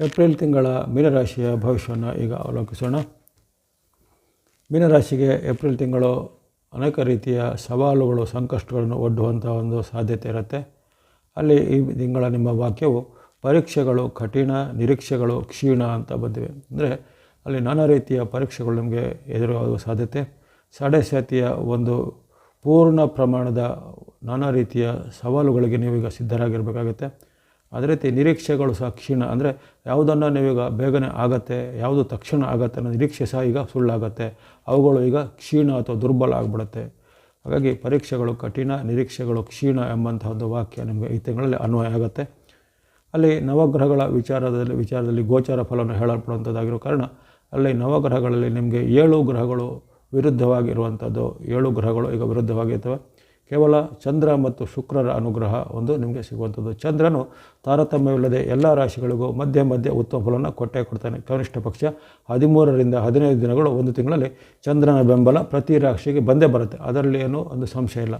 April ತಿಂಗಳ ಮೀನರಾಶಿಯ ಭವಿಷ್ಯವನ್ನು ಈಗ ಅವಲೋಕಿಸೋಣ. ಮೀನರಾಶಿಗೆ ಏಪ್ರಿಲ್ ತಿಂಗಳು ಅನೇಕ ರೀತಿಯ ಸವಾಲುಗಳು, ಸಂಕಷ್ಟಗಳನ್ನು ಒಡ್ಡುವಂಥ ಒಂದು ಸಾಧ್ಯತೆ ಇರುತ್ತೆ. ಅಲ್ಲಿ ಈ ತಿಂಗಳ ನಿಮ್ಮ ವಾಕ್ಯವು ಪರೀಕ್ಷೆಗಳು ಕಠಿಣ, ನಿರೀಕ್ಷೆಗಳು ಕ್ಷೀಣ ಅಂತ ಬಂದಿವೆ. ಅಂದರೆ ಅಲ್ಲಿ ನಾನಾ ರೀತಿಯ ಪರೀಕ್ಷೆಗಳು ನಿಮಗೆ ಎದುರಾಗುವ ಸಾಧ್ಯತೆ. ಸಾಡೆಸಾತಿಯ ಒಂದು ಪೂರ್ಣ ಪ್ರಮಾಣದ ನಾನಾ ರೀತಿಯ ಸವಾಲುಗಳಿಗೆ ನೀವೀಗ ಸಿದ್ಧರಾಗಿರಬೇಕಾಗತ್ತೆ. ಅದೇ ರೀತಿ ನಿರೀಕ್ಷೆಗಳು ಸಹ ಕ್ಷೀಣ, ಅಂದರೆ ಯಾವುದನ್ನು ನೀವೀಗ ಬೇಗನೆ ಆಗತ್ತೆ, ಯಾವುದು ತಕ್ಷಣ ಆಗತ್ತೆ ಅನ್ನೋ ನಿರೀಕ್ಷೆ ಸಹ ಈಗ ಸುಳ್ಳಾಗತ್ತೆ. ಅವುಗಳು ಈಗ ಕ್ಷೀಣ ಅಥವಾ ದುರ್ಬಲ ಆಗಿಬಿಡುತ್ತೆ. ಹಾಗಾಗಿ ಪರೀಕ್ಷೆಗಳು ಕಠಿಣ, ನಿರೀಕ್ಷೆಗಳು ಕ್ಷೀಣ ಎಂಬಂತಹ ಒಂದು ವಾಕ್ಯ ನಿಮಗೆ ಈ ತಿಂಗಳಲ್ಲಿ ಅನ್ವಯ ಆಗುತ್ತೆ. ಅಲ್ಲಿ ನವಗ್ರಹಗಳ ವಿಚಾರದಲ್ಲಿ ವಿಚಾರದಲ್ಲಿ ಗೋಚಾರ ಫಲವನ್ನು ಹೇಳಲ್ಪಡುವಂಥದ್ದಾಗಿರೋ ಕಾರಣ ಅಲ್ಲಿ ನವಗ್ರಹಗಳಲ್ಲಿ ನಿಮಗೆ ಏಳು ಗ್ರಹಗಳು ವಿರುದ್ಧವಾಗಿರುವಂಥದ್ದು. ಏಳು ಗ್ರಹಗಳು ಈಗ ವಿರುದ್ಧವಾಗಿರ್ತವೆ. ಕೇವಲ ಚಂದ್ರ ಮತ್ತು ಶುಕ್ರರ ಅನುಗ್ರಹ ಒಂದು ನಿಮಗೆ ಸಿಗುವಂಥದ್ದು. ಚಂದ್ರನು ತಾರತಮ್ಯವಿಲ್ಲದೆ ಎಲ್ಲ ರಾಶಿಗಳಿಗೂ ಮಧ್ಯ ಮಧ್ಯೆ ಉತ್ತಮ ಫಲವನ್ನು ಕೊಟ್ಟೇ ಕೊಡ್ತಾನೆ. ಕನಿಷ್ಠ ಪಕ್ಷ ಹದಿಮೂರರಿಂದ ಹದಿನೈದು ದಿನಗಳು ಒಂದು ತಿಂಗಳಲ್ಲಿ ಚಂದ್ರನ ಬೆಂಬಲ ಪ್ರತಿ ರಾಶಿಗೆ ಬಂದೇ ಬರುತ್ತೆ. ಅದರಲ್ಲಿ ಏನೂ? ಒಂದು ಸಂಶಯ ಇಲ್ಲ.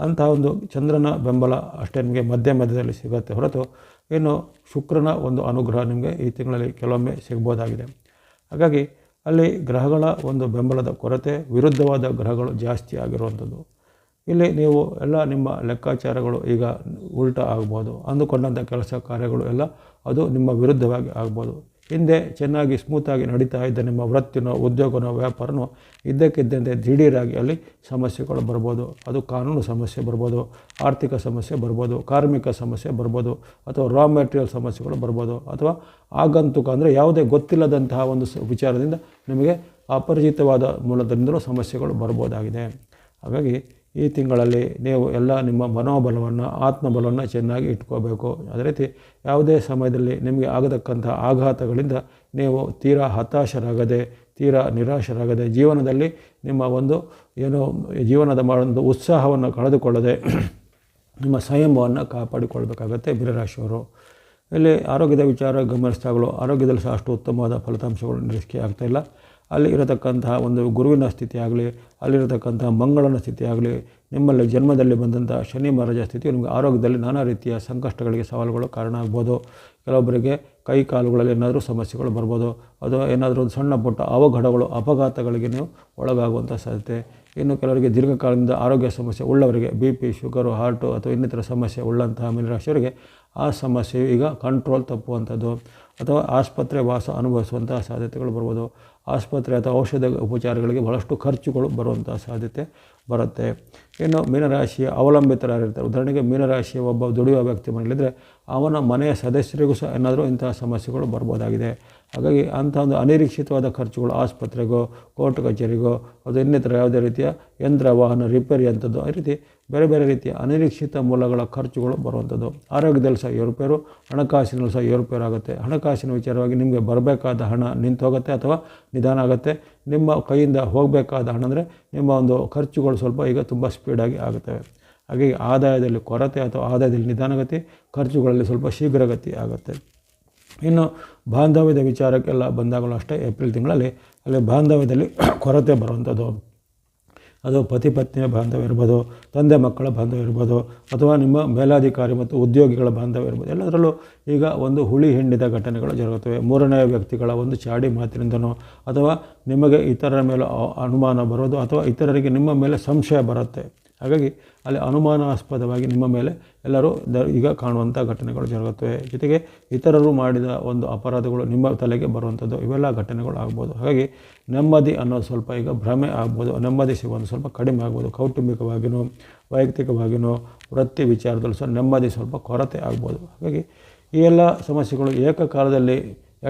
ಅಂತಹ ಒಂದು ಚಂದ್ರನ ಬೆಂಬಲ ಅಷ್ಟೇ ನಿಮಗೆ ಮಧ್ಯ ಮಧ್ಯದಲ್ಲಿ ಸಿಗುತ್ತೆ ಹೊರತು ಇನ್ನು ಶುಕ್ರನ ಒಂದು ಅನುಗ್ರಹ ನಿಮಗೆ ಈ ತಿಂಗಳಲ್ಲಿ ಕೆಲವೊಮ್ಮೆ ಸಿಗ್ಬೋದಾಗಿದೆ. ಹಾಗಾಗಿ ಅಲ್ಲಿ ಗ್ರಹಗಳ ಒಂದು ಬೆಂಬಲದ ಕೊರತೆ, ವಿರುದ್ಧವಾದ ಗ್ರಹಗಳು ಜಾಸ್ತಿ ಆಗಿರುವಂಥದ್ದು. ಇಲ್ಲಿ ನೀವು ಎಲ್ಲ ನಿಮ್ಮ ಲೆಕ್ಕಾಚಾರಗಳು ಈಗ ಉಲ್ಟ ಆಗ್ಬೋದು. ಅಂದುಕೊಂಡಂಥ ಕೆಲಸ ಕಾರ್ಯಗಳು ಎಲ್ಲ ಅದು ನಿಮ್ಮ ವಿರುದ್ಧವಾಗಿ ಆಗ್ಬೋದು. ಹಿಂದೆ ಚೆನ್ನಾಗಿ ಸ್ಮೂತಾಗಿ ನಡೀತಾ ಇದ್ದ ನಿಮ್ಮ ವೃತ್ತಿನೋ, ಉದ್ಯೋಗನೋ, ವ್ಯಾಪಾರನೋ ಇದ್ದಕ್ಕಿದ್ದಂತೆ ದಿಢೀರಾಗಿ ಅಲ್ಲಿ ಸಮಸ್ಯೆಗಳು ಬರ್ಬೋದು. ಅದು ಕಾನೂನು ಸಮಸ್ಯೆ ಬರ್ಬೋದು, ಆರ್ಥಿಕ ಸಮಸ್ಯೆ ಬರ್ಬೋದು, ಕಾರ್ಮಿಕ ಸಮಸ್ಯೆ ಬರ್ಬೋದು, ಅಥವಾ ರಾ ಮೆಟೀರಿಯಲ್ ಸಮಸ್ಯೆಗಳು ಬರ್ಬೋದು. ಅಥವಾ ಆಗಂತುಕ ಅಂದರೆ ಯಾವುದೇ ಗೊತ್ತಿಲ್ಲದಂತಹ ಒಂದು ವಿಚಾರದಿಂದ ನಿಮಗೆ ಅಪರಿಚಿತವಾದ ಮೂಲದಿಂದಲೂ ಸಮಸ್ಯೆಗಳು ಬರ್ಬೋದಾಗಿದೆ. ಹಾಗಾಗಿ ಈ ತಿಂಗಳಲ್ಲಿ ನೀವು ಎಲ್ಲ ನಿಮ್ಮ ಮನೋಬಲವನ್ನು, ಆತ್ಮಬಲವನ್ನು ಚೆನ್ನಾಗಿ ಇಟ್ಕೋಬೇಕು. ಅದೇ ರೀತಿ ಯಾವುದೇ ಸಮಯದಲ್ಲಿ ನಿಮಗೆ ಆಗತಕ್ಕಂಥ ಆಘಾತಗಳಿಂದ ನೀವು ತೀರಾ ಹತಾಶರಾಗದೆ, ತೀರಾ ನಿರಾಶರಾಗದೆ ಜೀವನದಲ್ಲಿ ನಿಮ್ಮ ಒಂದು ಏನು ಜೀವನದ ಒಂದು ಉತ್ಸಾಹವನ್ನು ಕಳೆದುಕೊಳ್ಳದೆ ನಿಮ್ಮ ಸಂಯಮವನ್ನು ಕಾಪಾಡಿಕೊಳ್ಬೇಕಾಗತ್ತೆ ಬಿರರಾಶಿಯವರು ಇಲ್ಲಿ ಆರೋಗ್ಯದ ವಿಚಾರ ಗಮನಿಸಿದಾಗಲೂ ಆರೋಗ್ಯದಲ್ಲಿ ಸಹ ಅಷ್ಟು ಉತ್ತಮವಾದ ಫಲಿತಾಂಶಗಳು ನಿರೀಕ್ಷೆ ಆಗ್ತಾಯಿಲ್ಲ ಅಲ್ಲಿ ಇರತಕ್ಕಂತಹ ಒಂದು ಗುರುವಿನ ಸ್ಥಿತಿ ಆಗಲಿ ಅಲ್ಲಿರತಕ್ಕಂತಹ ಮಂಗಳನ ಸ್ಥಿತಿ ಆಗಲಿ, ನಿಮ್ಮಲ್ಲಿ ಜನ್ಮದಲ್ಲಿ ಬಂದಂಥ ಶನಿ ಮಹಾರಾಜ ಸ್ಥಿತಿ, ನಿಮಗೆ ಆರೋಗ್ಯದಲ್ಲಿ ನಾನಾ ರೀತಿಯ ಸಂಕಷ್ಟಗಳಿಗೆ ಸವಾಲುಗಳು ಕಾರಣ ಆಗ್ಬೋದು. ಕೆಲವೊಬ್ಬರಿಗೆ ಕೈ ಕಾಲುಗಳಲ್ಲಿ ಏನಾದರೂ ಸಮಸ್ಯೆಗಳು ಬರ್ಬೋದು. ಅದು ಏನಾದರೂ ಒಂದು ಸಣ್ಣ ಪುಟ್ಟ ಅವಘಡಗಳು, ಅಪಘಾತಗಳಿಗೆ ನೀವು ಒಳಗಾಗುವಂಥ ಸಾಧ್ಯತೆ ಇನ್ನು ಕೆಲವರಿಗೆ ದೀರ್ಘಕಾಲದಿಂದ ಆರೋಗ್ಯ ಸಮಸ್ಯೆ ಉಳ್ಳವರಿಗೆ ಬಿ ಪಿ, ಶುಗರು, ಹಾರ್ಟು ಅಥವಾ ಇನ್ನಿತರ ಸಮಸ್ಯೆ ಉಳ್ಳಂತಹ ಮೀನರಾಶಿಯವರಿಗೆ ಆ ಸಮಸ್ಯೆಯು ಈಗ ಕಂಟ್ರೋಲ್ ತಪ್ಪುವಂಥದ್ದು ಅಥವಾ ಆಸ್ಪತ್ರೆ ವಾಸ ಅನುಭವಿಸುವಂತಹ ಸಾಧ್ಯತೆಗಳು ಬರ್ಬೋದು. ಆಸ್ಪತ್ರೆ ಅಥವಾ ಔಷಧ ಉಪಚಾರಗಳಿಗೆ ಬಹಳಷ್ಟು ಖರ್ಚುಗಳು ಬರುವಂಥ ಸಾಧ್ಯತೆ ಬರುತ್ತೆ. ಇನ್ನು ಮೀನರಾಶಿಯ ಅವಲಂಬಿತರಾಗಿರ್ತಾರೆ. ಉದಾಹರಣೆಗೆ ಮೀನರಾಶಿಯ ಒಬ್ಬ ದುಡಿಯುವ ವ್ಯಕ್ತಿ ಮನೆಯಲ್ಲಿದ್ದರೆ ಅವನ ಮನೆಯ ಸದಸ್ಯರಿಗೂ ಸಹ ಏನಾದರೂ ಇಂತಹ ಸಮಸ್ಯೆಗಳು ಬರ್ಬೋದಾಗಿದೆ. ಹಾಗಾಗಿ ಅಂಥ ಒಂದು ಅನಿರೀಕ್ಷಿತವಾದ ಖರ್ಚುಗಳು ಆಸ್ಪತ್ರೆಗೋ, ಕೋರ್ಟ್ ಕಚೇರಿಗೋ, ಅದು ಇನ್ನಿತರ ಯಾವುದೇ ರೀತಿಯ ಯಂತ್ರ, ವಾಹನ ರಿಪೇರಿ ಅಂಥದ್ದು, ಈ ರೀತಿ ಬೇರೆ ಬೇರೆ ರೀತಿಯ ಅನಿರೀಕ್ಷಿತ ಮೂಲಗಳ ಖರ್ಚುಗಳು ಬರುವಂಥದ್ದು. ಆರೋಗ್ಯದಲ್ಲಿ ಸಹ ಏರುಪೇರು ಹಣಕಾಸಿನಲ್ಲಿ ಸಹ ಏರುಪೇರು ಆಗುತ್ತೆ. ಹಣಕಾಸಿನ ವಿಚಾರವಾಗಿ ನಿಮಗೆ ಬರಬೇಕಾದ ಹಣ ನಿಂತು ಹೋಗುತ್ತೆ ಅಥವಾ ನಿಧಾನ ಆಗುತ್ತೆ. ನಿಮ್ಮ ಕೈಯಿಂದ ಹೋಗಬೇಕಾದ ಹಣ ಅಂದರೆ ನಿಮ್ಮ ಒಂದು ಖರ್ಚುಗಳು ಸ್ವಲ್ಪ ಈಗ ತುಂಬ ಸ್ಪೀಡಾಗಿ ಆಗುತ್ತವೆ. ಹಾಗಾಗಿ ಆದಾಯದಲ್ಲಿ ಕೊರತೆ ಅಥವಾ ಆದಾಯದಲ್ಲಿ ನಿಧಾನಗತಿ ಖರ್ಚುಗಳಲ್ಲಿ ಸ್ವಲ್ಪ ಶೀಘ್ರಗತಿ ಆಗುತ್ತೆ. ಇನ್ನು ಬಾಂಧವ್ಯದ ವಿಚಾರಕ್ಕೆಲ್ಲ ಬಂದಾಗಲೂ ಅಷ್ಟೇ ಏಪ್ರಿಲ್ ತಿಂಗಳಲ್ಲಿ ಅಲ್ಲಿ ಬಾಂಧವ್ಯದಲ್ಲಿ ಕೊರತೆ ಬರುವಂಥದ್ದು. ಅದು ಪತಿ ಪತ್ನಿಯ ಬಾಂಧವ್ಯ ಇರ್ಬೋದು, ತಂದೆ ಮಕ್ಕಳ ಬಾಂಧವ್ಯ ಇರ್ಬೋದು, ಅಥವಾ ನಿಮ್ಮ ಮೇಲಾಧಿಕಾರಿ ಮತ್ತು ಉದ್ಯೋಗಿಗಳ ಬಾಂಧವ್ಯ ಇರ್ಬೋದು. ಎಲ್ಲದರಲ್ಲೂ ಈಗ ಒಂದು ಹುಳಿ ಹಿಂಡಿದ ಘಟನೆಗಳು ಜರುಗುತ್ತವೆ. ಮೂರನೇ ವ್ಯಕ್ತಿಗಳ ಒಂದು ಚಾಡಿ ಮಾತಿನಿಂದನೋ, ಅಥವಾ ನಿಮಗೆ ಇತರರ ಮೇಲೆ ಅನುಮಾನ ಬರೋದು, ಅಥವಾ ಇತರರಿಗೆ ನಿಮ್ಮ ಮೇಲೆ ಸಂಶಯ ಬರುತ್ತೆ. ಹಾಗಾಗಿ ಅಲ್ಲಿ ಅನುಮಾನಾಸ್ಪದವಾಗಿ ನಿಮ್ಮ ಮೇಲೆ ಎಲ್ಲರೂ ದ ಈಗ ಕಾಣುವಂಥ ಘಟನೆಗಳು ಜರುಗುತ್ತವೆ ಜೊತೆಗೆ ಇತರರು ಮಾಡಿದ ಒಂದು ಅಪರಾಧಗಳು ನಿಮ್ಮ ತಲೆಗೆ ಬರುವಂಥದ್ದು, ಇವೆಲ್ಲ ಘಟನೆಗಳು ಆಗ್ಬೋದು. ಹಾಗಾಗಿ ನೆಮ್ಮದಿ ಅನ್ನೋದು ಸ್ವಲ್ಪ ಈಗ ಭ್ರಮೆ ಆಗ್ಬೋದು, ನೆಮ್ಮದಿ ಸಿಗೋದು ಸ್ವಲ್ಪ ಕಡಿಮೆ ಆಗ್ಬೋದು ಕೌಟುಂಬಿಕವಾಗಿಯೂ ವೈಯಕ್ತಿಕವಾಗಿಯೂ ವೃತ್ತಿ ವಿಚಾರದಲ್ಲೂ ಸಹ ನೆಮ್ಮದಿ ಸ್ವಲ್ಪ ಕೊರತೆ ಆಗ್ಬೋದು. ಹಾಗಾಗಿ ಈ ಎಲ್ಲ ಸಮಸ್ಯೆಗಳು ಏಕಕಾಲದಲ್ಲಿ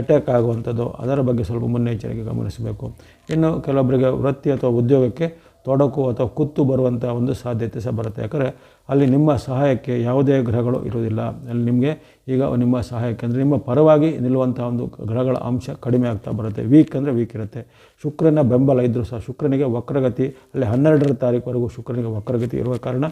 ಅಟ್ಯಾಕ್ ಆಗುವಂಥದ್ದು, ಅದರ ಬಗ್ಗೆ ಸ್ವಲ್ಪ ಮುನ್ನೆಚ್ಚರಿಕೆ ಗಮನಿಸಬೇಕು. ಇನ್ನು ಕೆಲವೊಬ್ಬರಿಗೆ ವೃತ್ತಿ ಅಥವಾ ಉದ್ಯೋಗಕ್ಕೆ ತೊಡಕು ಅಥವಾ ಕುತ್ತು ಬರುವಂಥ ಒಂದು ಸಾಧ್ಯತೆ ಸಹ ಬರುತ್ತೆ. ಯಾಕಂದರೆ ಅಲ್ಲಿ ನಿಮ್ಮ ಸಹಾಯಕ್ಕೆ ಯಾವುದೇ ಗ್ರಹಗಳು ಇರುವುದಿಲ್ಲ. ಅಲ್ಲಿ ನಿಮಗೆ ಈಗ ನಿಮ್ಮ ಸಹಾಯಕ್ಕೆ ಅಂದರೆ ನಿಮ್ಮ ಪರವಾಗಿ ನಿಲ್ಲುವಂಥ ಒಂದು ಗ್ರಹಗಳ ಅಂಶ ಕಡಿಮೆ ಆಗ್ತಾ ಬರುತ್ತೆ. ವೀಕ್ ಅಂದರೆ ವೀಕ್ ಇರುತ್ತೆ. ಶುಕ್ರನ ಬೆಂಬಲ ಇದ್ದರೂ ಸಹ ಶುಕ್ರನಿಗೆ ವಕ್ರಗತಿ, ಅಲ್ಲಿ ಹನ್ನೆರಡರ ತಾರೀಕುವರೆಗೂ ಶುಕ್ರನಿಗೆ ವಕ್ರಗತಿ ಇರುವ ಕಾರಣ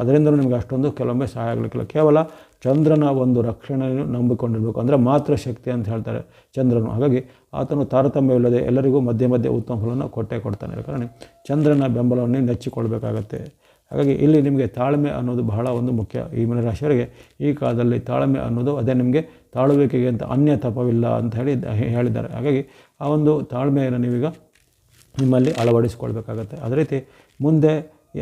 ಅದರಿಂದಲೂ ನಿಮಗೆ ಅಷ್ಟೊಂದು ಕೆಲವೊಮ್ಮೆ ಸಹಾಯ ಆಗಲಿಕ್ಕಿಲ್ಲ ಕೇವಲ ಚಂದ್ರನ ಒಂದು ರಕ್ಷಣೆಯನ್ನು ನಂಬಿಕೊಂಡಿರಬೇಕು. ಅಂದರೆ ಮಾತ್ರ ಶಕ್ತಿ ಅಂತ ಹೇಳ್ತಾರೆ ಚಂದ್ರನು. ಹಾಗಾಗಿ ಆತನು ತಾರತಮ್ಯವಿಲ್ಲದೆ ಎಲ್ಲರಿಗೂ ಮಧ್ಯೆ ಮಧ್ಯೆ ಉತ್ತಮ ಫಲವನ್ನು ಕೊಟ್ಟೇ ಕೊಡ್ತಾನೆ. ಕಾರಣ ಚಂದ್ರನ ಬೆಂಬಲವನ್ನು ನೆಚ್ಚಿಕೊಳ್ಬೇಕಾಗತ್ತೆ. ಹಾಗಾಗಿ ಇಲ್ಲಿ ನಿಮಗೆ ತಾಳ್ಮೆ ಅನ್ನೋದು ಬಹಳ ಒಂದು ಮುಖ್ಯ ಈ ಮೀನರಾಶಿಯವರಿಗೆ ಈ ಕಾಲದಲ್ಲಿ ತಾಳ್ಮೆ ಅನ್ನೋದು ಅದೇ ನಿಮಗೆ ತಾಳುವಿಕೆಗೆ ಅಂತ ಅನ್ಯ ತಪವಿಲ್ಲ ಅಂತ ಹೇಳಿ ಹೇಳಿದ್ದಾರೆ. ಹಾಗಾಗಿ ಆ ಒಂದು ತಾಳ್ಮೆಯನ್ನು ನೀವೀಗ ನಿಮ್ಮಲ್ಲಿ ಅಳವಡಿಸಿಕೊಳ್ಬೇಕಾಗತ್ತೆ. ಅದೇ ರೀತಿ ಮುಂದೆ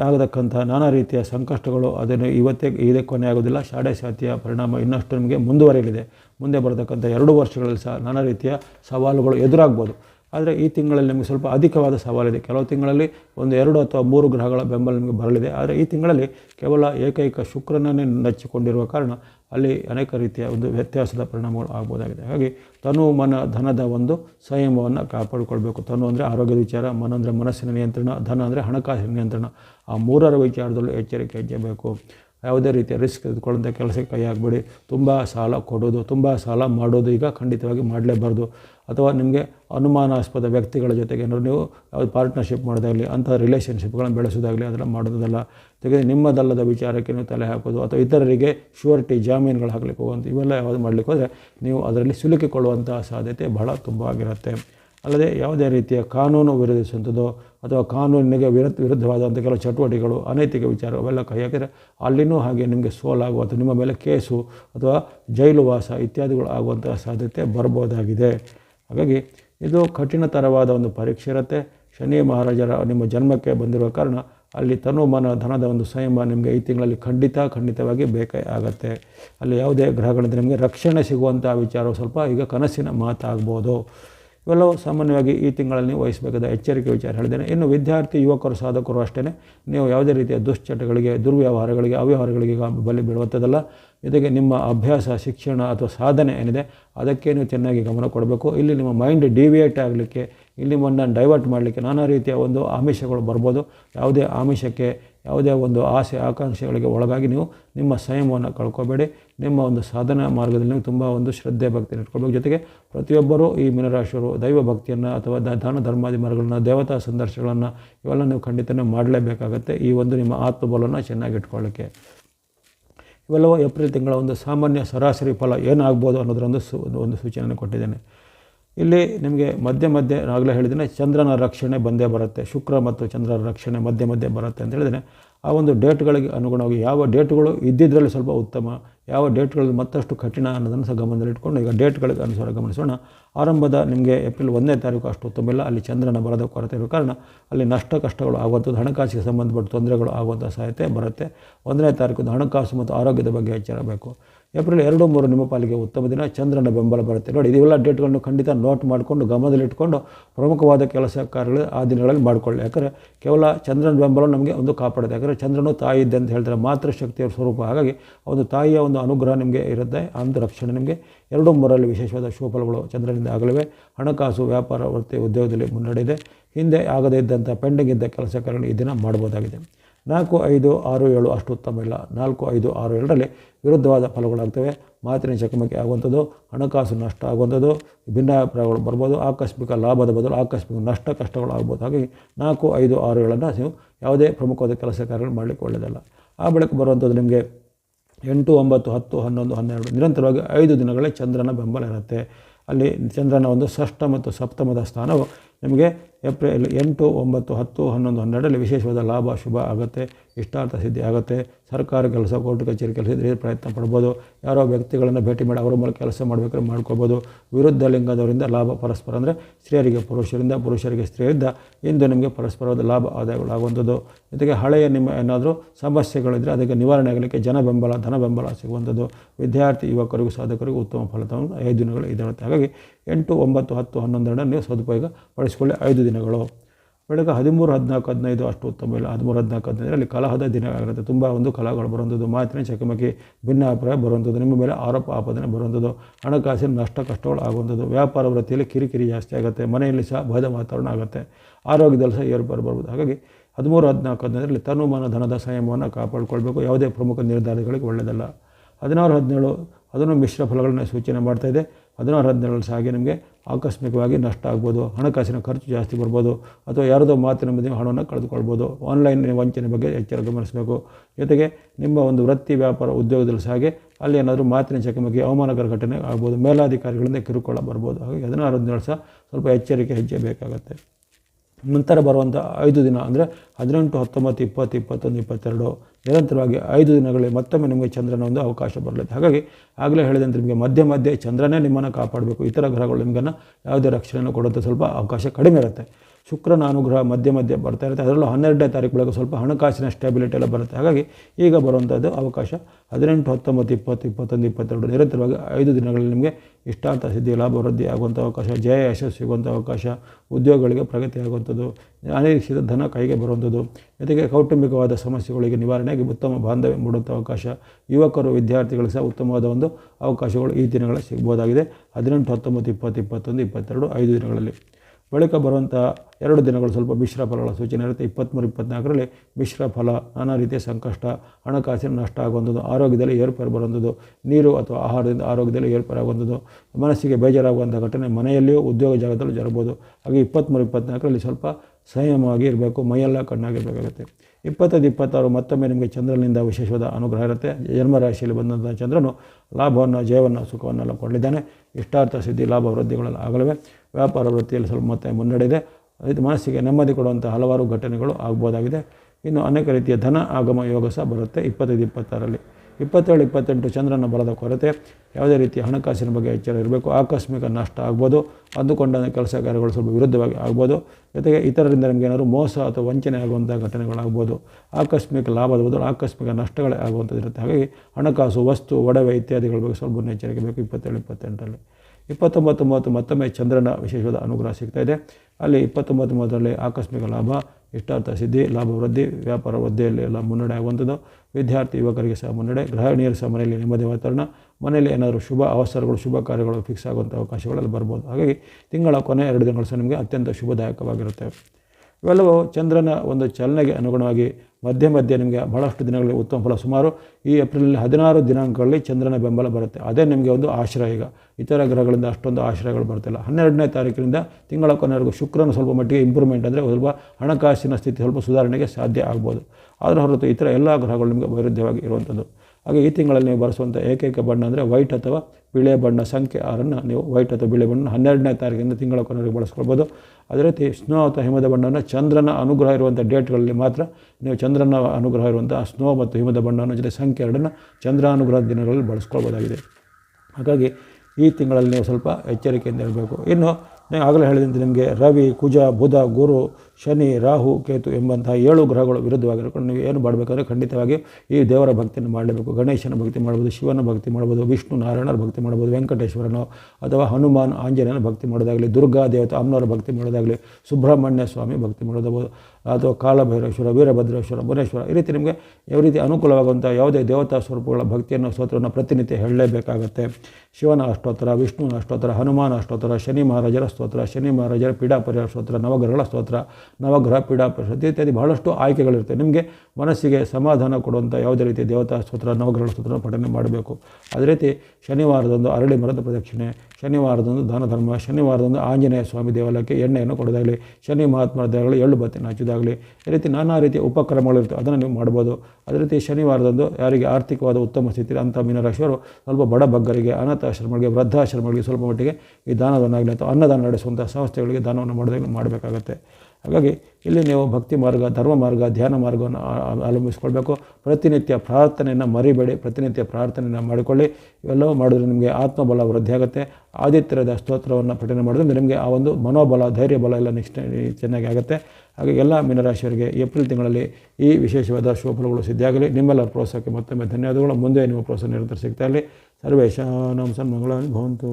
ಆಗತಕ್ಕಂಥ ನಾನಾ ರೀತಿಯ ಸಂಕಷ್ಟಗಳು ಅದನ್ನು ಇವತ್ತೇ ಇದೇ ಕೊನೆ ಆಗೋದಿಲ್ಲ. ಶಾಡೆ ಶಾತಿಯ ಪರಿಣಾಮ ಇನ್ನಷ್ಟು ನಿಮಗೆ ಮುಂದುವರೆಯಲಿದೆ. ಮುಂದೆ ಬರತಕ್ಕಂಥ ಎರಡು ವರ್ಷಗಳಲ್ಲಿ ಸಹ ನಾನಾ ರೀತಿಯ ಸವಾಲುಗಳು ಎದುರಾಗ್ಬೋದು. ಆದರೆ ಈ ತಿಂಗಳಲ್ಲಿ ನಿಮಗೆ ಸ್ವಲ್ಪ ಅಧಿಕವಾದ ಸವಾಲಿದೆ. ಕೆಲವು ತಿಂಗಳಲ್ಲಿ ಒಂದು ಎರಡು ಅಥವಾ ಮೂರು ಗ್ರಹಗಳ ಬೆಂಬಲ ನಿಮಗೆ ಬರಲಿದೆ. ಆದರೆ ಈ ತಿಂಗಳಲ್ಲಿ ಕೇವಲ ಏಕೈಕ ಶುಕ್ರನನ್ನೇ ನಚ್ಚಿಕೊಂಡಿರುವ ಕಾರಣ ಅಲ್ಲಿ ಅನೇಕ ರೀತಿಯ ಒಂದು ವ್ಯತ್ಯಾಸದ ಪರಿಣಾಮಗಳು ಆಗ್ಬೋದಾಗಿದೆ. ಹಾಗಾಗಿ ತನು ಮನ ಧನದ ಒಂದು ಸಂಯಮವನ್ನು ಕಾಪಾಡಿಕೊಳ್ಬೇಕು. ತನು ಅಂದರೆ ಆರೋಗ್ಯದ ವಿಚಾರ, ಮನ ಅಂದರೆ ಮನಸ್ಸಿನ ನಿಯಂತ್ರಣ, ಧನ ಅಂದರೆ ಹಣಕಾಸಿನ ನಿಯಂತ್ರಣ. ಆ ಮೂರರ ವಿಚಾರದಲ್ಲೂ ಎಚ್ಚರಿಕೆ ಹೆಜ್ಜೆಬೇಕು ಯಾವುದೇ ರೀತಿಯ ರಿಸ್ಕ್ ತೆಗೆದುಕೊಳ್ಳುವಂಥ ಕೆಲಸಕ್ಕೆ ಕೈ ಹಾಕಬೇಡಿ. ತುಂಬ ಸಾಲ ಕೊಡೋದು, ತುಂಬ ಸಾಲ ಮಾಡೋದು ಈಗ ಖಂಡಿತವಾಗಿ ಮಾಡಲೇಬಾರ್ದು. ಅಥವಾ ನಿಮಗೆ ಅನುಮಾನಾಸ್ಪದ ವ್ಯಕ್ತಿಗಳ ಜೊತೆಗೆ ಏನಾದ್ರು ನೀವು ಯಾವುದು ಪಾರ್ಟ್ನರ್ಶಿಪ್ ಮಾಡೋದಾಗಲಿ, ಅಂಥ ರಿಲೇಷನ್ಶಿಪ್ಗಳನ್ನು ಬೆಳೆಸೋದಾಗಲಿ ಅದೆಲ್ಲ ಮಾಡೋದಲ್ಲ. ತೆಗೆದು ನಿಮ್ಮದಲ್ಲದ ವಿಚಾರಕ್ಕೆ ನೀವು ತಲೆ ಹಾಕೋದು ಅಥವಾ ಇತರರಿಗೆ ಶ್ಯೂರಿಟಿ ಜಾಮೀನುಗಳು ಹಾಕಲಿಕ್ಕೆ ಹೋಗುವಂಥ ಇವೆಲ್ಲ ಯಾವುದು ಮಾಡಲಿಕ್ಕೆ ಹೋದರೆ ನೀವು ಅದರಲ್ಲಿ ಸಿಲುಕಿಕೊಳ್ಳುವಂಥ ಸಾಧ್ಯತೆ ಬಹಳ ತುಂಬ ಆಗಿರುತ್ತೆ. ಅಲ್ಲದೆ ಯಾವುದೇ ರೀತಿಯ ಕಾನೂನು ವಿರೋಧಿಸುವಂಥದ್ದು ಅಥವಾ ಕಾನೂನಿಗೆ ವಿರುದ್ಧ ವಿರುದ್ಧವಾದಂಥ ಕೆಲವು ಚಟುವಟಿಕೆಗಳು, ಅನೈತಿಕ ವಿಚಾರ ಅವೆಲ್ಲ ಕೈ ಹಾಕಿದರೆ ಅಲ್ಲಿನೂ ಹಾಗೆ ನಿಮಗೆ ಸೋಲಾಗುವ ಅಥವಾ ನಿಮ್ಮ ಮೇಲೆ ಕೇಸು ಅಥವಾ ಜೈಲು ವಾಸ ಇತ್ಯಾದಿಗಳು ಆಗುವಂಥ ಸಾಧ್ಯತೆ ಬರ್ಬೋದಾಗಿದೆ. ಹಾಗಾಗಿ ಇದು ಕಠಿಣತರವಾದ ಒಂದು ಪರೀಕ್ಷೆ ಇರುತ್ತೆ. ಶನಿ ಮಹಾರಾಜರ ನಿಮ್ಮ ಜನ್ಮಕ್ಕೆ ಬಂದಿರುವ ಕಾರಣ ಅಲ್ಲಿ ತನು ಮನ ಧನದ ಒಂದು ಸಂಯಮ ನಿಮಗೆ ಈ ತಿಂಗಳಲ್ಲಿ ಖಂಡಿತ, ಖಂಡಿತವಾಗಿ ಬೇಕೇ ಆಗುತ್ತೆ. ಅಲ್ಲಿ ಯಾವುದೇ ಗ್ರಹಗಳಿಂದ ನಿಮಗೆ ರಕ್ಷಣೆ ಸಿಗುವಂಥ ವಿಚಾರವು ಸ್ವಲ್ಪ ಈಗ ಕನಸಿನ ಮಾತಾಗ್ಬೋದು. ಇವೆಲ್ಲವೂ ಸಾಮಾನ್ಯವಾಗಿ ಈ ತಿಂಗಳಲ್ಲಿ ನೀವು ವಹಿಸಬೇಕಾದ ಎಚ್ಚರಿಕೆ ವಿಚಾರ ಹೇಳಿದ್ದೇನೆ. ಇನ್ನು ವಿದ್ಯಾರ್ಥಿ, ಯುವಕರು, ಸಾಧಕರು ಅಷ್ಟೇ ನೀವು ಯಾವುದೇ ರೀತಿಯ ದುಶ್ಚಟಗಳಿಗೆ, ದುರ್ವ್ಯವಹಾರಗಳಿಗೆ, ಅವ್ಯವಹಾರಗಳಿಗೆ ಬಲಿ ಬೀಳುವಂಥದ್ದಲ್ಲ. ಜೊತೆಗೆ ನಿಮ್ಮ ಅಭ್ಯಾಸ, ಶಿಕ್ಷಣ ಅಥವಾ ಸಾಧನೆ ಏನಿದೆ, ಅದಕ್ಕೆ ನೀವು ಚೆನ್ನಾಗಿ ಗಮನ ಕೊಡಬೇಕು. ಇಲ್ಲಿ ನಿಮ್ಮ ಮೈಂಡ್ ಡಿವಿಯೇಟ್ ಆಗಲಿಕ್ಕೆ, ಇಲ್ಲಿ ನಿಮ್ಮನ್ನು ಡೈವರ್ಟ್ ಮಾಡಲಿಕ್ಕೆ ನಾನಾ ರೀತಿಯ ಒಂದು ಆಮಿಷಗಳು ಬರ್ಬೋದು. ಯಾವುದೇ ಆಮಿಷಕ್ಕೆ, ಯಾವುದೇ ಒಂದು ಆಸೆ, ಆಕಾಂಕ್ಷೆಗಳಿಗೆ ಒಳಗಾಗಿ ನೀವು ನಿಮ್ಮ ಸಂಯಮವನ್ನು ಕಳ್ಕೊಬೇಡಿ. ನಿಮ್ಮ ಒಂದು ಸಾಧನ ಮಾರ್ಗದಲ್ಲಿ ನೀವು ತುಂಬ ಒಂದು ಶ್ರದ್ಧೆ ಭಕ್ತಿಯನ್ನು ಇಟ್ಕೊಳ್ಬೇಕು ಜೊತೆಗೆ ಪ್ರತಿಯೊಬ್ಬರೂ ಈ ಮೀನರಾಶಿಯವರು ದೈವ ಭಕ್ತಿಯನ್ನು ಅಥವಾ ದಾನ ಧರ್ಮಾದಿ ಮಾರ್ಗಗಳನ್ನು, ದೇವತಾ ಸಂದರ್ಶನಗಳನ್ನು ಇವೆಲ್ಲ ನೀವು ಖಂಡಿತ ಮಾಡಲೇಬೇಕಾಗತ್ತೆ. ಈ ಒಂದು ನಿಮ್ಮ ಆತ್ಮಬಲವನ್ನು ಚೆನ್ನಾಗಿ ಇಟ್ಕೊಳ್ಳೋಕ್ಕೆ ಇವೆಲ್ಲವೂ ಏಪ್ರಿಲ್ ತಿಂಗಳ ಒಂದು ಸಾಮಾನ್ಯ ಸರಾಸರಿ ಫಲ ಏನಾಗ್ಬೋದು ಅನ್ನೋದರ ಒಂದು ಸು, ಒಂದು ಸೂಚನೆಯನ್ನು ಕೊಟ್ಟಿದ್ದೇನೆ. ಇಲ್ಲಿ ನಿಮಗೆ ಮಧ್ಯೆ ಮಧ್ಯೆ ಆಗಲೇ ಹೇಳಿದ್ದೇನೆ, ಚಂದ್ರನ ರಕ್ಷಣೆ ಬಂದೇ ಬರುತ್ತೆ. ಶುಕ್ರ ಮತ್ತು ಚಂದ್ರನ ರಕ್ಷಣೆ ಮಧ್ಯೆ ಮಧ್ಯೆ ಬರುತ್ತೆ ಅಂತ ಹೇಳಿದರೆ ಆ ಒಂದು ಡೇಟ್ಗಳಿಗೆ ಅನುಗುಣವಾಗಿ ಯಾವ ಡೇಟ್ಗಳು ಇದ್ದಿದ್ದರಲ್ಲಿ ಸ್ವಲ್ಪ ಉತ್ತಮ, ಯಾವ ಡೇಟ್ಗಳು ಮತ್ತಷ್ಟು ಕಠಿಣ ಅನ್ನೋದನ್ನು ಸಹ ಗಮನದಲ್ಲಿಟ್ಕೊಂಡು ಈಗ ಡೇಟ್ಗಳಿಗೆ ಅನುಸಾರ ಗಮನಿಸೋಣ. ಆರಂಭದ ನಿಮಗೆ ಏಪ್ರಿಲ್ ಒಂದನೇ ತಾರೀಕು ಅಷ್ಟು ಉತ್ತಮ ಇಲ್ಲ. ಅಲ್ಲಿ ಚಂದ್ರನ ಬರದ ಕೊರತೆ ಇರೋ ಕಾರಣ ಅಲ್ಲಿ ನಷ್ಟ ಕಷ್ಟಗಳು ಆಗುವಂಥದ್ದು, ಹಣಕಾಸಿಗೆ ಸಂಬಂಧಪಟ್ಟ ತೊಂದರೆಗಳು ಆಗುವಂಥ ಸಾಧ್ಯತೆ ಬರುತ್ತೆ. ಒಂದನೇ ತಾರೀಕು ಹಣಕಾಸು ಮತ್ತು ಆರೋಗ್ಯದ ಬಗ್ಗೆ ಎಚ್ಚರ ಬೇಕು. ಏಪ್ರಿಲ್ ಎರಡು ಮೂರು ನಿಮ್ಮ ಪಾಲಿಗೆ ಉತ್ತಮ ದಿನ. ಚಂದ್ರನ ಬೆಂಬಲ ಬರುತ್ತೆ. ನೋಡಿ, ಇದೆಲ್ಲ ಡೇಟ್ಗಳನ್ನು ಖಂಡಿತ ನೋಟ್ ಮಾಡಿಕೊಂಡು, ಗಮನದಲ್ಲಿಟ್ಕೊಂಡು ಪ್ರಮುಖವಾದ ಕೆಲಸ ಕಾರ್ಯಗಳು ಆ ದಿನಗಳಲ್ಲಿ ಮಾಡಿಕೊಳ್ಳಿ. ಯಾಕಂದರೆ ಕೇವಲ ಚಂದ್ರನ ಬೆಂಬಲ ನಮಗೆ ಒಂದು ಕಾಪಾಡುತ್ತೆ. ಯಾಕಂದರೆ ಚಂದ್ರನು ತಾಯಿ ಇದ್ದೆ ಅಂತ ಹೇಳ್ತಾರೆ ಮಾತೃಶಕ್ತಿಯ ಸ್ವರೂಪ. ಹಾಗಾಗಿ ಒಂದು ತಾಯಿಯ ಒಂದು ಅನುಗ್ರಹ ನಿಮಗೆ ಇರುತ್ತೆ. ಅಂತ ರಕ್ಷಣೆ ನಿಮಗೆ. ಎರಡು ಮೂರಲ್ಲಿ ವಿಶೇಷವಾದ ಶುಭಫಲಗಳು ಚಂದ್ರನಿಂದ ಆಗಲಿವೆ. ಹಣಕಾಸು, ವ್ಯಾಪಾರ, ವೃತ್ತಿ, ಉದ್ಯೋಗದಲ್ಲಿ ಮುನ್ನಡೆಯಿದೆ. ಹಿಂದೆ ಆಗದೇ ಇದ್ದಂಥ ಪೆಂಡಿಂಗ್ ಇದ್ದ ಕೆಲಸ ಕಾರ್ಯಗಳು ಈ ದಿನ ಮಾಡ್ಬೋದಾಗಿದೆ ನಾಲ್ಕು ಐದು ಆರು ಏಳು ಅಷ್ಟು ಉತ್ತಮ ಇಲ್ಲ. ನಾಲ್ಕು ಐದು ಆರು ಏಳರಲ್ಲಿ ವಿರುದ್ಧವಾದ ಫಲಗಳಾಗ್ತವೆ ಮಾತಿನ ಚಕಮಕಿ ಆಗುವಂಥದ್ದು, ಹಣಕಾಸು ನಷ್ಟ ಆಗುವಂಥದ್ದು, ಭಿನ್ನಾಭಿಪ್ರಾಯಗಳು ಬರ್ಬೋದು, ಆಕಸ್ಮಿಕ ಲಾಭದ ಬದಲು ಆಕಸ್ಮಿಕ ನಷ್ಟ ಕಷ್ಟಗಳು ಆಗ್ಬೋದು. ಹಾಗಾಗಿ ನಾಲ್ಕು ಐದು ಆರು ಏಳನ್ನು ನೀವು ಯಾವುದೇ ಪ್ರಮುಖವಾದ ಕೆಲಸ ಕಾರ್ಯಗಳು ಮಾಡಲಿಕ್ಕೆ ಒಳ್ಳೆಯದಲ್ಲ. ಆ ಬಳಿಕ ಬರುವಂಥದ್ದು ನಿಮಗೆ ಎಂಟು, ಒಂಬತ್ತು, ಹತ್ತು, ಹನ್ನೊಂದು, ಹನ್ನೆರಡು, ನಿರಂತರವಾಗಿ ಐದು ದಿನಗಳೇ ಚಂದ್ರನ ಬೆಂಬಲ ಇರುತ್ತೆ. ಅಲ್ಲಿ ಚಂದ್ರನ ಒಂದು ಷಷ್ಠ ಮತ್ತು ಸಪ್ತಮದ ಸ್ಥಾನವು ನಿಮಗೆ ಏಪ್ರಿಲ್ ಎಂಟು, ಒಂಬತ್ತು, ಹತ್ತು, ಹನ್ನೊಂದು, ಹನ್ನೆರಡರಲ್ಲಿ ವಿಶೇಷವಾದ ಲಾಭ, ಶುಭ ಆಗುತ್ತೆ, ಇಷ್ಟಾರ್ಥ ಸಿದ್ಧಿ ಆಗುತ್ತೆ. ಸರ್ಕಾರ ಕೆಲಸ, ಕೋರ್ಟ್ ಕಚೇರಿ ಕೆಲಸ ಇದ್ರೆ ಪ್ರಯತ್ನ ಪಡ್ಬೋದು? ಯಾರೋ ವ್ಯಕ್ತಿಗಳನ್ನು ಭೇಟಿ ಮಾಡಿ ಅವರ ಮೂಲಕ ಕೆಲಸ ಮಾಡಬೇಕಾದ್ರೆ ಮಾಡ್ಕೋಬೋದು. ವಿರುದ್ಧ ಲಿಂಗದವರಿಂದ ಲಾಭ ಪರಸ್ಪರ ಅಂದರೆ ಸ್ತ್ರೀಯರಿಗೆ ಪುರುಷರಿಂದ, ಪುರುಷರಿಗೆ ಸ್ತ್ರೀಯರಿಂದ ಇಂದು ನಿಮಗೆ ಪರಸ್ಪರವಾದ ಲಾಭ ಆದಾಯಗಳಾಗುವಂಥದ್ದು. ಜೊತೆಗೆ ಹಳೆಯ ನಿಮ್ಮ ಏನಾದರೂ ಸಮಸ್ಯೆಗಳಿದ್ದರೆ ಅದಕ್ಕೆ ನಿವಾರಣೆ ಆಗಲಿಕ್ಕೆ ಜನ ಬೆಂಬಲ, ಧನ ಬೆಂಬಲ ಸಿಗುವಂಥದ್ದು. ವಿದ್ಯಾರ್ಥಿ, ಯುವಕರಿಗೂ ಸಾಧಕರಿಗೂ ಉತ್ತಮ ಫಲಿತಾಂಶ ಐದು ದಿನಗಳು ಇದಾಗುತ್ತೆ ಹಾಗಾಗಿ ಎಂಟು, ಒಂಬತ್ತು, ಹತ್ತು ಹನ್ನೊಂದೆರಡನ್ನು ನೀವು ಸದುಪಯೋಗ ಪಡಿಸಿಕೊಳ್ಳಿ. ಐದು ದಿನಗಳು. ಬೆಳಗ್ಗೆ ಹದಿಮೂರು, ಹದಿನಾಲ್ಕು, ಹದಿನೈದು ಅಷ್ಟು ಉತ್ತಮ ಇಲ್ಲ ಹದಿಮೂರು, ಹದಿನಾಲ್ಕು, ಹದಿನೈದು ಅಲ್ಲಿ ಕಲಹದ ದಿನ ಆಗಿರುತ್ತೆ ತುಂಬ ಒಂದು ಕಲಹಗಳು ಬರುವಂಥದ್ದು. ಮಾತಿನ ಚಕಮಕಿ, ಭಿನ್ನಾಭಿಪ್ರಾಯ ಬರುವಂಥದ್ದು. ನಿಮ್ಮ ಮೇಲೆ ಆರೋಪ, ಆಪಾದನೆ ಬರುವಂಥದ್ದು. ಹಣಕಾಸಿನ ನಷ್ಟ, ಕಷ್ಟಗಳು ಆಗುವಂಥದ್ದು. ವ್ಯಾಪಾರ ವೃತ್ತಿಯಲ್ಲಿ ಕಿರಿಕಿರಿ ಜಾಸ್ತಿ ಆಗುತ್ತೆ. ಮನೆಯಲ್ಲಿ ಸಹ ಭಯದ ವಾತಾವರಣ ಆಗುತ್ತೆ. ಆರೋಗ್ಯದಲ್ಲಿ ಸಹ ಏರ್ಪಾಡು ಬರ್ಬೋದು. ಹಾಗಾಗಿ ಹದಿಮೂರು, ಹದಿನಾಲ್ಕು ಹದಿನೈದರಲ್ಲಿ ತನುಮಾನ ಧನದ ಸಂಯಮವನ್ನು ಕಾಪಾಡಿಕೊಳ್ಬೇಕು. ಯಾವುದೇ ಪ್ರಮುಖ ನಿರ್ಧಾರಗಳಿಗೆ ಒಳ್ಳೆಯದಲ್ಲ. ಹದಿನಾರು, ಹದಿನೇಳು ಅದನ್ನು ಮಿಶ್ರ ಫಲಗಳನ್ನು ಸೂಚನೆ ಮಾಡ್ತಾ ಇದೆ. ಹದಿನಾರು ಹದಿನೇಳು ಸಹ ಹಾಗೆ ನಿಮಗೆ ಆಕಸ್ಮಿಕವಾಗಿ ನಷ್ಟ ಆಗ್ಬೋದು, ಹಣಕಾಸಿನ ಖರ್ಚು ಜಾಸ್ತಿ ಬರ್ಬೋದು, ಅಥವಾ ಯಾರದೋ ಮಾತಿನ ಮಧ್ಯೆ ಹಣವನ್ನು ಕಳೆದುಕೊಳ್ಬೋದು. ಆನ್ಲೈನ್ ವಂಚನೆ ಬಗ್ಗೆ ಎಚ್ಚರ ಗಮನಿಸಬೇಕು. ಜೊತೆಗೆ ನಿಮ್ಮ ಒಂದು ವೃತ್ತಿ ವ್ಯಾಪಾರ ಉದ್ಯೋಗದಲ್ಲಿ ಸಹ ಹಾಗೆ ಅಲ್ಲಿ ಏನಾದರೂ ಮಾತಿನ ಚಕಮಕಿ, ಅವಮಾನಕರ ಘಟನೆ ಆಗ್ಬೋದು, ಮೇಲಾಧಿಕಾರಿಗಳಿಂದ ಕಿರುಕುಳ ಬರ್ಬೋದು. ಹಾಗಾಗಿ ಹದಿನಾರು ಹದಿನೇಳು ಸಹ ಸ್ವಲ್ಪ ಎಚ್ಚರಿಕೆ ಹೆಜ್ಜೆ ಬೇಕಾಗುತ್ತೆ. ನಂತರ ಬರುವಂಥ ಐದು ದಿನ ಅಂದರೆ ಹದಿನೆಂಟು, ಹತ್ತೊಂಬತ್ತು, ಇಪ್ಪತ್ತು, ಇಪ್ಪತ್ತೊಂದು, ಇಪ್ಪತ್ತೆರಡು. ನಿರಂತರವಾಗಿ ಐದು ದಿನಗಳಲ್ಲಿ ಮತ್ತೊಮ್ಮೆ ನಿಮಗೆ ಚಂದ್ರನ ಒಂದು ಅವಕಾಶ ಬರಲಿದೆ. ಹಾಗಾಗಿ ಆಗಲೇ ಹೇಳಿದಂತೆ ನಿಮಗೆ ಮಧ್ಯೆ ಮಧ್ಯೆ ಚಂದ್ರನೇ ನಿಮ್ಮನ್ನು ಕಾಪಾಡಬೇಕು. ಇತರ ಗ್ರಹಗಳು ನಿಮಗನ್ನು ಯಾವುದೇ ರಕ್ಷಣೆಯನ್ನು ಕೊಡುವಂಥ ಸ್ವಲ್ಪ ಅವಕಾಶ ಕಡಿಮೆ ಇರುತ್ತೆ. ಶುಕ್ರನ ಅನುಗ್ರಹ ಮಧ್ಯ ಮಧ್ಯೆ ಬರ್ತಾ ಇರುತ್ತೆ. ಅದರಲ್ಲೂ ಹನ್ನೆರಡನೇ ತಾರೀಕು ಬೆಳಗ್ಗೆ ಸ್ವಲ್ಪ ಹಣಕಾಸಿನ ಸ್ಟೆಬಿಲಿಟಿ ಎಲ್ಲ ಬರುತ್ತೆ. ಹಾಗಾಗಿ ಈಗ ಬರುವಂಥದ್ದು ಅವಕಾಶ ಹದಿನೆಂಟು, ಹತ್ತೊಂಬತ್ತು, ಇಪ್ಪತ್ತು, ಇಪ್ಪತ್ತೊಂದು, ಇಪ್ಪತ್ತೆರಡು ನಿರಂತರವಾಗಿ ಐದು ದಿನಗಳಲ್ಲಿ ನಿಮಗೆ ಇಷ್ಟಾರ್ಥ ಸಿದ್ಧಿ, ಲಾಭ, ವೃದ್ಧಿ ಆಗುವಂಥ ಅವಕಾಶ, ಜಯ, ಯಶಸ್ಸು ಸಿಗುವಂಥ ಅವಕಾಶ, ಉದ್ಯೋಗಗಳಿಗೆ ಪ್ರಗತಿ ಆಗುವಂಥದ್ದು ಅನಿರೀಕ್ಷಿತ ಧನ ಕೈಗೆ ಬರುವಂಥದ್ದು ಜೊತೆಗೆ ಕೌಟುಂಬಿಕವಾದ ಸಮಸ್ಯೆಗಳಿಗೆ ನಿವಾರಣೆಯಾಗಿ ಉತ್ತಮ ಬಾಂಧವ್ಯ ಮೂಡುವಂಥ ಅವಕಾಶ, ಯುವಕರು ವಿದ್ಯಾರ್ಥಿಗಳಿಗೆ ಸಹ ಉತ್ತಮವಾದ ಒಂದು ಅವಕಾಶಗಳು ಈ ದಿನಗಳಲ್ಲಿ ಸಿಗ್ಬೋದಾಗಿದೆ ಹದಿನೆಂಟು, ಹತ್ತೊಂಬತ್ತು, ಇಪ್ಪತ್ತು, ಇಪ್ಪತ್ತೊಂದು, ಇಪ್ಪತ್ತೆರಡು, ಐದು ದಿನಗಳಲ್ಲಿ. ಬಳಿಕ ಬರುವಂಥ ಎರಡು ದಿನಗಳು ಸ್ವಲ್ಪ ಮಿಶ್ರ ಫಲಗಳ ಸೂಚನೆ ಇರುತ್ತೆ. ಇಪ್ಪತ್ತ್ಮೂರು ಇಪ್ಪತ್ತ್ನಾಲ್ಕರಲ್ಲಿ ಮಿಶ್ರ ಫಲ, ನಾನಾ ರೀತಿಯ ಸಂಕಷ್ಟ, ಹಣಕಾಸಿನ ನಷ್ಟ ಆಗುವಂಥದ್ದು, ಆರೋಗ್ಯದಲ್ಲಿ ಏರ್ಪೇರು ಬರುವಂಥದ್ದು, ನೀರು ಅಥವಾ ಆಹಾರದಿಂದ ಆರೋಗ್ಯದಲ್ಲಿ ಏರ್ಪೇರಾಗುವಂಥದ್ದು ಮನಸ್ಸಿಗೆ ಬೇಜಾರಾಗುವಂಥ ಘಟನೆ ಮನೆಯಲ್ಲಿಯೂ ಉದ್ಯೋಗ ಜಾಗದಲ್ಲೂ ಜರಬಹುದು ಹಾಗೆ ಇಪ್ಪತ್ತ್ಮೂರು ಇಪ್ಪತ್ತ್ನಾಲ್ಕರಲ್ಲಿ ಸ್ವಲ್ಪ ಸಂಯಮವಾಗಿ ಇರಬೇಕು, ಮೈಯೆಲ್ಲ ಕಣ್ಣಾಗಿರಬೇಕಾಗುತ್ತೆ. ಇಪ್ಪತ್ತೈದು, ಇಪ್ಪತ್ತಾರು ಮತ್ತೊಮ್ಮೆ ನಿಮಗೆ ಚಂದ್ರನಿಂದ ವಿಶೇಷವಾದ ಅನುಗ್ರಹ ಇರುತ್ತೆ. ಜನ್ಮರಾಶಿಯಲ್ಲಿ ಬಂದಂಥ ಚಂದ್ರನು ಲಾಭವನ್ನು, ಜಯವನ್ನು, ಸುಖವನ್ನೆಲ್ಲ ಕೊಡಲಿದ್ದಾನೆ. ಇಷ್ಟಾರ್ಥ ಸಿದ್ಧಿ, ಲಾಭ ವೃದ್ಧಿಗಳೆಲ್ಲ ಆಗಲಿವೆ. ವ್ಯಾಪಾರ ವೃತ್ತಿಯಲ್ಲಿ ಸ್ವಲ್ಪ ಮತ್ತೆ ಮುನ್ನಡೆದೆ. ಇದು ಮನಸ್ಸಿಗೆ ನೆಮ್ಮದಿ ಕೊಡುವಂಥ ಹಲವಾರು ಘಟನೆಗಳು ಆಗ್ಬೋದಾಗಿದೆ. ಇನ್ನು ಅನೇಕ ರೀತಿಯ ಧನ ಆಗಮ ಯೋಗ ಸಹ ಬರುತ್ತೆ ಇಪ್ಪತ್ತೈದು, ಇಪ್ಪತ್ತಾರಲ್ಲಿ. ಇಪ್ಪತ್ತೇಳು, ಇಪ್ಪತ್ತೆಂಟು ಚಂದ್ರನ ಬಲದ ಕೊರತೆ. ಯಾವುದೇ ರೀತಿಯ ಹಣಕಾಸಿನ ಬಗ್ಗೆ ಎಚ್ಚರ ಇರಬೇಕು. ಆಕಸ್ಮಿಕ ನಷ್ಟ ಆಗ್ಬೋದು. ಅಂದುಕೊಂಡ ಕೆಲಸ ಕಾರ್ಯಗಳು ಸ್ವಲ್ಪ ವಿರುದ್ಧವಾಗಿ ಆಗ್ಬೋದು. ಜೊತೆಗೆ ಇತರರಿಂದ ನಿಮಗೆ ಏನಾದರೂ ಮೋಸ ಅಥವಾ ವಂಚನೆ ಆಗುವಂಥ ಘಟನೆಗಳಾಗ್ಬೋದು ಆಕಸ್ಮಿಕ ಲಾಭದ ಬದಲು ಆಕಸ್ಮಿಕ ನಷ್ಟಗಳೇ ಆಗುವಂಥದ್ದು ಇರುತ್ತೆ. ಹಾಗಾಗಿ ಹಣಕಾಸು, ವಸ್ತು, ಒಡವೆ ಇತ್ಯಾದಿಗಳ ಬಗ್ಗೆ ಸ್ವಲ್ಪ ಎಚ್ಚರಿಕೆ ಬೇಕು. ಇಪ್ಪತ್ತೇಳು, ಇಪ್ಪತ್ತೆಂಟರಲ್ಲಿ. ಇಪ್ಪತ್ತೊಂಬತ್ತು ಮೂವತ್ತು ಮತ್ತೊಮ್ಮೆ ಚಂದ್ರನ ವಿಶೇಷವಾದ ಅನುಗ್ರಹ ಸಿಗ್ತಾ ಇದೆ. ಅಲ್ಲಿ ಇಪ್ಪತ್ತೊಂಬತ್ತು ಮೂವತ್ತರಲ್ಲಿ ಆಕಸ್ಮಿಕ ಲಾಭ, ಇಷ್ಟಾರ್ಥ ಸಿದ್ಧಿ, ಲಾಭ ವೃದ್ಧಿ, ವ್ಯಾಪಾರ ವೃದ್ಧಿಯಲ್ಲಿ ಎಲ್ಲ ಮುನ್ನಡೆ ಆಗುವಂಥದ್ದು. ವಿದ್ಯಾರ್ಥಿ, ಯುವಕರಿಗೆ ಸಹ ಮುನ್ನಡೆ. ಗೃಹಿಣಿಯರು ಸಹ ಮನೆಯಲ್ಲಿ ನೆಮ್ಮದಿ ವಾತಾವರಣ. ಮನೆಯಲ್ಲಿ ಏನಾದರೂ ಶುಭ ಅವಸರಗಳು, ಶುಭ ಕಾರ್ಯಗಳು ಫಿಕ್ಸ್ ಆಗುವಂಥ ಅವಕಾಶಗಳಲ್ಲಿ ಬರ್ಬೋದು. ಹಾಗಾಗಿ ತಿಂಗಳ ಕೊನೆ ಎರಡು ದಿನಗಳು ಸಹ ನಿಮಗೆ ಅತ್ಯಂತ ಶುಭದಾಯಕವಾಗಿರುತ್ತೆ. ಇವೆಲ್ಲವೂ ಚಂದ್ರನ ಒಂದು ಚಲನೆಗೆ ಅನುಗುಣವಾಗಿ ಮಧ್ಯೆ ಮಧ್ಯೆ ನಿಮಗೆ ಬಹಳಷ್ಟು ದಿನಗಳಲ್ಲಿ ಉತ್ತಮ ಫಲ. ಸುಮಾರು ಈ ಏಪ್ರಿಲ್ ಹದಿನಾರು ದಿನಾಂಕಗಳಲ್ಲಿ ಚಂದ್ರನ ಬೆಂಬಲ ಬರುತ್ತೆ. ಅದೇ ನಿಮಗೆ ಒಂದು ಆಶ್ರಯ ಈಗ. ಇತರ ಗ್ರಹಗಳಿಂದ ಅಷ್ಟೊಂದು ಆಶ್ರಯಗಳು ಬರ್ತಿಲ್ಲ. ಹನ್ನೆರಡನೇ ತಾರೀಕಿನಿಂದ ತಿಂಗಳ ಕೊನೆವರೆಗೂ ಶುಕ್ರನ ಸ್ವಲ್ಪ ಮಟ್ಟಿಗೆ ಇಂಪ್ರೂವ್ಮೆಂಟ್ ಅಂದರೆ ಸ್ವಲ್ಪ ಹಣಕಾಸಿನ ಸ್ಥಿತಿ ಸ್ವಲ್ಪ ಸುಧಾರಣೆಗೆ ಸಾಧ್ಯ ಆಗ್ಬೋದು. ಅದರ ಹೊರತು ಇತರ ಎಲ್ಲ ಗ್ರಹಗಳು ನಿಮಗೆ ವೈರುಧ್ಯವಾಗಿ ಇರುವಂಥದ್ದು. ಹಾಗೆ ಈ ತಿಂಗಳಲ್ಲಿ ನೀವು ಬರೆಸುವಂಥ ಏಕೈಕ ಬಣ್ಣ ಅಂದರೆ ವೈಟ್ ಅಥವಾ ಬಿಳೆ ಬಣ್ಣ ಸಂಖ್ಯೆ ಆರನ್ನು ನೀವು ವೈಟ್ ಅಥವಾ ಬಿಳೆ ಬಣ್ಣ ಹನ್ನೆರಡನೇ ತಾರೀಕಿಂದ ತಿಂಗಳ ಕೊನೆಗೆ ಬಳಸ್ಕೊಳ್ಬೋದು. ಅದೇ ರೀತಿ ಸ್ನೋ ಅಥವಾ ಹಿಮದ ಬಣ್ಣವನ್ನು ಚಂದ್ರನ ಅನುಗ್ರಹ ಇರುವಂಥ ಡೇಟ್ಗಳಲ್ಲಿ ಮಾತ್ರ ನೀವು ಚಂದ್ರನ ಅನುಗ್ರಹ ಇರುವಂಥ ಸ್ನೋ ಮತ್ತು ಹಿಮದ ಬಣ್ಣವನ್ನು ಜೊತೆ ಸಂಖ್ಯೆ ಎರಡನ್ನು ಚಂದ್ರಾನುಗ್ರಹದ ದಿನಗಳಲ್ಲಿ ಬಳಸ್ಕೊಳ್ಬೋದಾಗಿದೆ. ಹಾಗಾಗಿ ಈ ತಿಂಗಳಲ್ಲಿ ನೀವು ಸ್ವಲ್ಪ ಎಚ್ಚರಿಕೆಯಿಂದ ಇರಬೇಕು. ಇನ್ನು, ನೀವು ಆಗಲೇ ಹೇಳಿದಂತೆ ನಿಮಗೆ ರವಿ, ಕುಜ, ಬುಧ, ಗುರು ಶನಿ, ರಾಹು, ಕೇತು ಎಂಬಂತಹ ಏಳು ಗ್ರಹಗಳು ವಿರುದ್ಧವಾಗಿರ್ಕೊಂಡು ನೀವು ಏನು ಮಾಡಬೇಕಾದ್ರೆ ಖಂಡಿತವಾಗಿ ಈ ದೇವರ ಭಕ್ತಿಯನ್ನು ಮಾಡಲೇಬೇಕು ಗಣೇಶನ ಭಕ್ತಿ ಮಾಡ್ಬೋದು, ಶಿವನ ಭಕ್ತಿ ಮಾಡ್ಬೋದು, ವಿಷ್ಣು ನಾರಾಯಣರ ಭಕ್ತಿ ಮಾಡ್ಬೋದು, ವೆಂಕಟೇಶ್ವರನೋ ಅಥವಾ ಹನುಮಾನ್ ಆಂಜನೇಯನ ಭಕ್ತಿ ಮಾಡೋದಾಗಲಿ, ದುರ್ಗಾ ದೇವತೆ ಅಮ್ಮನವರ ಭಕ್ತಿ ಮಾಡೋದಾಗಲಿ, ಸುಬ್ರಹ್ಮಣ್ಯ ಸ್ವಾಮಿ ಭಕ್ತಿ ಮಾಡೋದಾಗ್ಬೋದು, ಅಥವಾ ಕಾಲಭೈರೇಶ್ವರ ವೀರಭದ್ರೇಶ್ವರ ಭುವನೇಶ್ವರ ಈ ರೀತಿ ನಿಮಗೆ ಯಾವ ರೀತಿ ಅನುಕೂಲವಾಗುವಂಥ ಯಾವುದೇ ದೇವತಾ ಸ್ವರೂಪಗಳ ಭಕ್ತಿಯನ್ನು, ಸ್ತೋತ್ರವನ್ನು ಪ್ರತಿನಿತ್ಯ ಹೇಳಲೇಬೇಕಾಗತ್ತೆ. ಶಿವನ ಅಷ್ಟೋತ್ತರ ವಿಷ್ಣುವಿನ ಅಷ್ಟೋತ್ತರ, ಹನುಮಾನ ಅಷ್ಟೋತ್ತರ, ಶನಿ ಮಹಾರಾಜರ ಸ್ತೋತ್ರ, ಶನಿ ಮಹಾರಾಜರ ಪೀಡಾ ಪರಿಹಾರ ಸ್ತೋತ್ರ, ನವಗ್ರಹಗಳ ಸ್ತೋತ್ರ ನವಗ್ರಹ ಪೀಡಾ ಪ್ರಶಸ್ತಿ ಇತ್ಯಾದಿ ಬಹಳಷ್ಟು ಆಯ್ಕೆಗಳಿರುತ್ತೆ. ನಿಮಗೆ ಮನಸ್ಸಿಗೆ ಸಮಾಧಾನ ಕೊಡುವಂಥ ಯಾವುದೇ ರೀತಿ ದೇವತಾ ಸ್ತೋತ್ರ, ನವಗ್ರಹ ಸ್ತೋತ್ರ ಪಠನೆ ಮಾಡಬೇಕು. ಅದೇ ರೀತಿ ಶನಿವಾರದಂದು ಅರಳಿ ಮರದ ಪ್ರದಕ್ಷಿಣೆ, ಶನಿವಾರದಂದು ದಾನ ಧರ್ಮ ಶನಿವಾರದಂದು ಆಂಜನೇಯ ಸ್ವಾಮಿ ದೇವಾಲಯಕ್ಕೆ ಎಣ್ಣೆಯನ್ನು ಕೊಡೋದಾಗಲಿ, ಶನಿ ಮಹಾತ್ಮರ ದೇವಗಳು ಎಳ್ಳು ಬತ್ತಿನ ಹಚ್ಚೋದಾಗಲಿ, ಈ ರೀತಿ ನಾನಾ ರೀತಿಯ ಉಪಕ್ರಮಗಳಿರ್ತವೆ ಅದನ್ನು ನೀವು ಮಾಡ್ಬೋದು. ಅದೇ ರೀತಿ ಶನಿವಾರದಂದು ಯಾರಿಗೆ ಆರ್ಥಿಕವಾದ ಉತ್ತಮ ಸ್ಥಿತಿ ಅಂಥ ಮೀನರಾಶಿಯವರು ಸ್ವಲ್ಪ ಬಡ ಬಗ್ಗರಿಗೆ ಅನಾಥಾಶ್ರಮಗಳಿಗೆ ವೃದ್ಧಾಶ್ರಮಗಳಿಗೆ ಸ್ವಲ್ಪ ಮಟ್ಟಿಗೆ ಈ ದಾನವನ್ನಾಗಲಿ ಅಥವಾ ಅನ್ನದಾನ ನಡೆಸುವಂಥ ಸಂಸ್ಥೆಗಳಿಗೆ ದಾನವನ್ನು ಮಾಡೋದಾಗಲಿ ಮಾಡಬೇಕಾಗತ್ತೆ. ಹಾಗಾಗಿ ಇಲ್ಲಿ ನೀವು ಭಕ್ತಿ ಮಾರ್ಗ, ಧರ್ಮ ಮಾರ್ಗ, ಧ್ಯಾನ ಮಾರ್ಗವನ್ನು ಅವಲಂಬಿಸ್ಕೊಳ್ಬೇಕು. ಪ್ರತಿನಿತ್ಯ ಪ್ರಾರ್ಥನೆಯನ್ನು ಮರಿಬೇಡಿ, ಪ್ರತಿನಿತ್ಯ ಪ್ರಾರ್ಥನೆಯನ್ನು ಮಾಡಿಕೊಳ್ಳಿ. ಇವೆಲ್ಲವೂ ಮಾಡಿದ್ರೆ ನಿಮಗೆ ಆತ್ಮಬಲ ವೃದ್ಧಿಯಾಗುತ್ತೆ ಆದಿತ್ಯದ ಸ್ತೋತ್ರವನ್ನು ಪಠನೆ ಮಾಡಿದ್ರೆ ನಿಮಗೆ ಆ ಒಂದು ಮನೋಬಲ, ಧೈರ್ಯ ಬಲ ಎಲ್ಲ ನೆಕ್ಸ್ಟ್ ಚೆನ್ನಾಗಿ ಆಗುತ್ತೆ. ಹಾಗೆ ಎಲ್ಲ ಮೀನರಾಶಿಯವರಿಗೆ ಏಪ್ರಿಲ್ ತಿಂಗಳಲ್ಲಿ ಈ ವಿಶೇಷವಾದ ಶುಭಫಲಗಳು ಸಿದ್ಧಿಯಾಗಲಿ. ನಿಮ್ಮೆಲ್ಲರ ಪ್ರೋತ್ಸಾಹಕ್ಕೆ ಮತ್ತೊಮ್ಮೆ ಧನ್ಯವಾದಗಳು. ಮುಂದೆ ನಿಮ್ಮ ಪ್ರೋತ್ಸಾಹ ನಿರಂತರ ಸಿಗ್ತಾ ಇರಲಿ. ಸರ್ವೇಶ ಸನ್ಮಂಗಳಾನಿ ಭವಂತು.